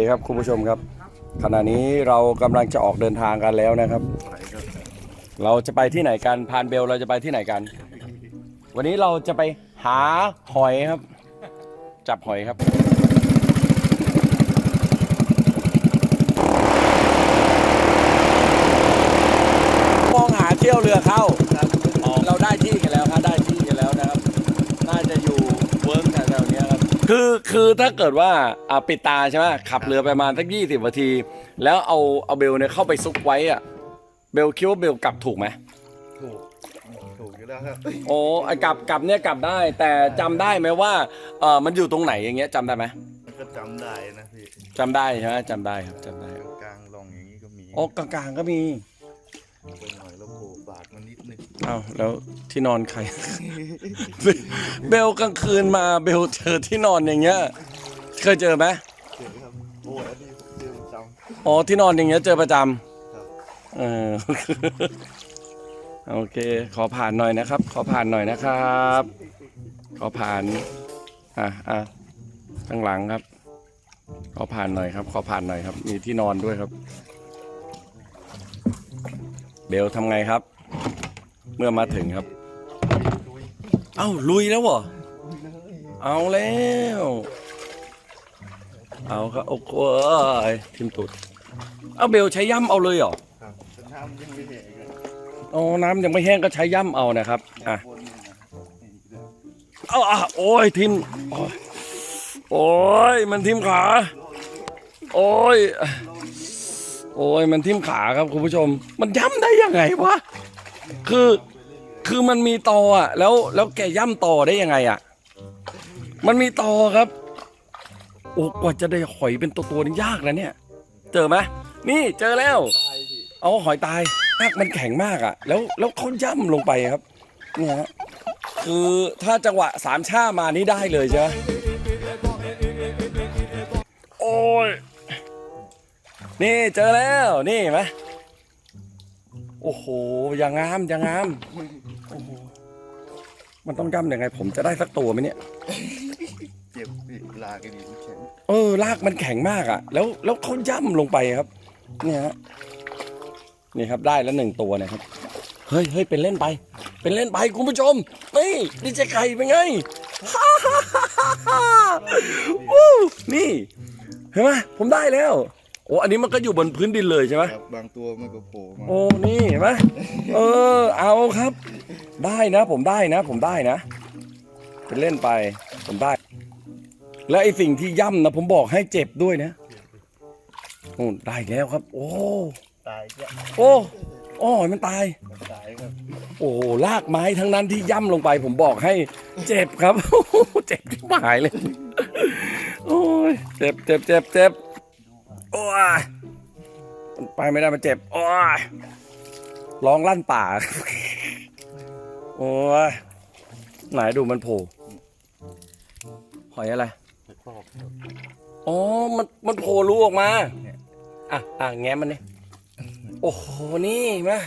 ดีครับคุณผู้ชมครับ ขณะนี้เรากำลังจะออกเดินทางกันแล้วนะครับ เราจะไปที่ไหนกันพานเบลเราจะไปที่ไหนกัน วันนี้เราจะไปหาหอยครับ จับหอยครับมองหาเที่ยวเรือเข้าได้ที่กันแล้วครับได้ที่กันแล้วนะครับ น่าจะอยู่เวิร์กแถวๆเนี้ย ครับคือคือถ้าเกิดว่าอ่าปิดตาใช่ไหมขับเรือไปประมาณสักยี่สิบนาที แล้วเอาเอาเบลเนี่ยเข้าไปซุกไว้อะเบลคิดว่าเบลกลับถูกไหมถูก ถูกอยู่แล้วครับโอ้ไอกลับกลับเนี่ยกลับได้ แต่จำได้ไหมว่าเออมันอยู่ตรงไหนอย่างเงี้ยจำได้ไหมมันก็จำได้นะพี่จำได้ใช่ไหมจำได้ครับจำได้กลางๆลองอย่างนี้ก็มีโอ้กลางๆก็มีตรงหน่อยแล้วโผล่บาดมันนิดนึง อ้าวแล้ว ที่นอนใคร เบลกลางคืนมาเบลเจอที่นอนอย่างเงี้ย เคยเจอไหมเห็นครับโอ้ยอันนี้ผมเจอประจอ๋อที่นอนอย่างเงี้ยเจอประจำำครับเออ โอเค ขอผ่านหน่อยนะครับ ขอผ่านหน่อยนะครับ ขอผ่าน อะอะข้างหลังครับ ขอผ่านหน่อยครับ ขอผ่านหน่อยครับ มีที่นอนด้วยครับ เบลทำไงครับ เมื่อมาถึงครับ เอ้าลุยแล้วเหรอเอาแล้ว เอาครับโอ้โหทิมตุดเอาเบลใช้ย่ำเอาเลยเหรอครับน้ำยังไม่แห้งเลยอ๋อน้ำยังไม่แห้งก็ใช้ย่ำเอานะครับอะเอาอะโอ้ยทิมโอ้ยโอ้ยมันทิมขา โอ้ยโอ้ยมันทิมขาครับคุณผู้ชม มันย่ำได้ยังไงวะคือ คือมันมีตออะ แล้วแล้วแกย่ำตอได้ยังไงอะ มันมีตอครับ โอ้กว่าจะได้หอยเป็นตัวตัวๆนี่ยากนะเนี่ย เจอไหมนี่เจอแล้ว เอาหอยตายรากมันแข็งมากอะ แล้วแล้วเขาย่ำลงไปครับ เนี่ยฮะคือถ้าจังหวะสามชามานี่ได้เลยใช่ไหมโอ้ย นี่เจอแล้ว นี่เห็นไหมโอ้โห อย่างงามอย่างงาม มันต้องย่ำยังไง ผมจะได้สักตัวไหมเนี่ย เจ็บพี่ลากกันดีมันแข็งเออรากมันแข็งมากอะ่ะ แล้วแล้วเขาย่ำลงไปครับ เนี่ยฮะนี่ครับได้แล้วหนึ่งตัวเนะครับ เฮ้ยเฮ้ยเป็นเล่นไป เป็นเล่นไปคุณผู้ชมนี่นี่เจ๊ไก่เป็นไงฮ่าฮ่าฮ่าฮ่าฮ่าวู้นี่เห็นไหมผมได้แล้ว โอ้อันนี้มันก็อยู่บนพื้นดินเลยใช่ไหมครับบางตัวมันก็โผล่มาโอ้นี่เห็นไหมเออ เอาครับ ได้นะ ผมได้นะ ผมได้นะเป็นเล่นไป ผมได้ แล้วไอ้สิ่งที่ย่ำนะผมบอกให้เจ็บด้วยนะโอ้ได้แล้วครับ โอ้ตายก็โอ้โอ้ยมันตาย ตายครับโอ้ลากไม้ทั้งนั้นที่ย่ำลงไป ผมบอกให้ เจ็บครับ เจ็บที่หายเลย โอ้ยเจ็บเจ็บเจ็บเจ็บ โอ้ยมันไปไม่ได้มันเจ็บ โอ้ยร้องลั่นป่า โอ้ยไหนดูมันโผล่หอยอะไรไม่ครอบอ๋อ มันมันโผล่รูออกมา อะ อะ แง้มมันนี่โอ้โห นี่มา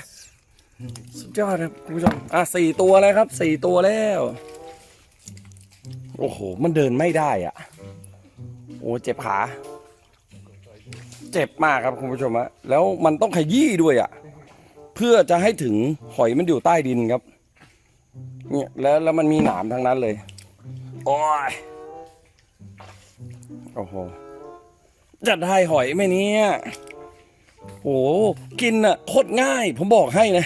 สุดยอดครับคุณผู้ชม อะสี่ตัวแล้วครับ สี่ตัวแล้ว โอ้โห มันเดินไม่ได้อะ โอ้ เจ็บขา เจ็บมากครับคุณผู้ชมอะแล้วมันต้องขยี้ด้วยอะ เพื่อจะให้ถึงหอยมันอยู่ใต้ดินครับ เนี่ยแล้วแล้วมันมีหนามทั้งนั้นเลย โอ้ยโอ้โหจะได้หอยไหมเนี่ยโอ้กินอะโคตรง่าย ผมบอกให้นะ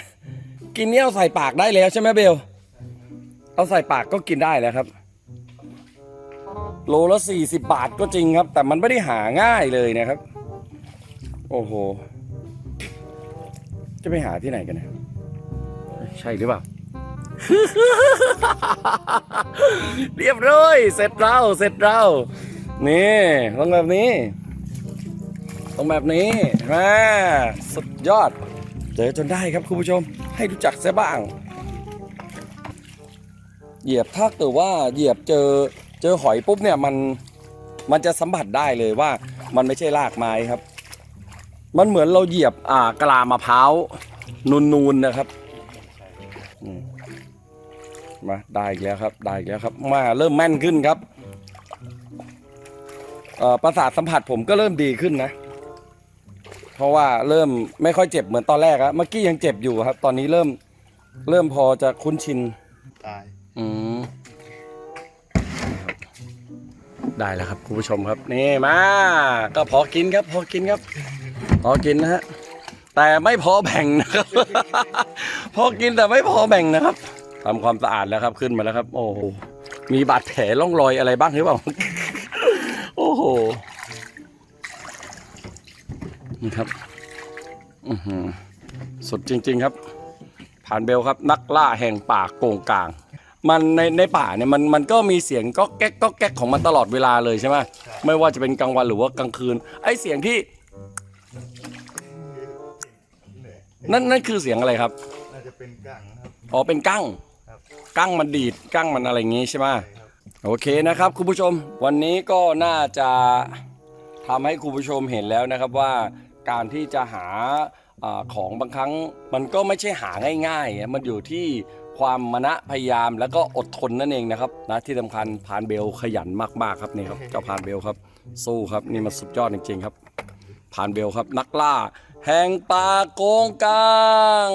กินเนี่ยเอาใส่ปากได้แล้วใช่ไหมเบล เอาใส่ปากก็กินได้แล้วครับ โลละสี่สิบบาทก็จริงครับ แต่มันไม่ได้หาง่ายเลยนะครับ โอ้โห จะไปหาที่ไหนกันเนะใช่หรือเปล่า เรียบร้อย เสร็จเราเสร็จเรา นี่ต้องแบบนี้ ต้องแบบนี้มาสุดยอด เจอจนได้ครับคุณผู้ชม ให้รู้จักเสียบ้าง เหยียบถ้าเกิดว่าเหยียบเจอเจอหอยปุ๊บเนี่ยมันมันจะสัมผัสได้เลยว่ามันไม่ใช่รากไม้ครับ มันเหมือนเราเหยียบอ่ากะลามะพร้าวนูนๆนะครับอืมมาได้อีกแล้วครับได้อีกแล้วครับมาเริ่มแม่นขึ้นครับเอ่อประสาทสัมผัสผมก็เริ่มดีขึ้นนะ เพราะว่าเริ่มไม่ค่อยเจ็บเหมือนตอนแรกอะเมื่อกี้ยังเจ็บอยู่ครับ ตอนนี้เริ่มเริ่มพอจะคุ้นชินตายอืมได้แล้วครับคุณผู้ชมครับนี่มา ก็พอกินครับ พอกินครับ พอกินนะฮะ แต่ไม่พอแบ่งนะครับ พอกินแต่ไม่พอแบ่งนะครับทำความสะอาดแล้วครับขึ้นมาแล้วครับ โอ้โหมีบาดแผลร่องรอยอะไรบ้างหรือเปล่า โอ้โหนี่ครับอือหือสุดจริง ๆครับ ผ่านเบลครับ นักล่าแห่งป่าโกงกลาง มันในในป่าเนี่ยมันมันก็มีเสียงก็แก๊กก็แก๊กของมันตลอดเวลาเลยใช่ไหมไม่ว่าจะเป็นกลางวันหรือว่ากลางคืน ไอเสียงที่ นั่นนั่นคือเสียงอะไรครับ น่าจะเป็นกังครับ อ๋อเป็นกั้งครับ กั้งมันดีดกั้งมันอะไรอย่างงี้ใช่ไหมใช่ครับ โอเคนะครับคุณผู้ชม วันนี้ก็น่าจะทำให้คุณผู้ชมเห็นแล้วนะครับว่าการที่จะหาอาของบางครั้งมันก็ไม่ใช่หาง่ายๆมันอยู่ที่ความมณะพยายามแล้วก็อดทนนั่นเองนะครับนะที่สำคัญพานเบลขยันมากๆครับนี่ครับเจ้าพานเบลครับสู้ครับนี่มันสุดยอดจริงๆครับพานเบลครับนักล่า แห่งป่าโกงกลาง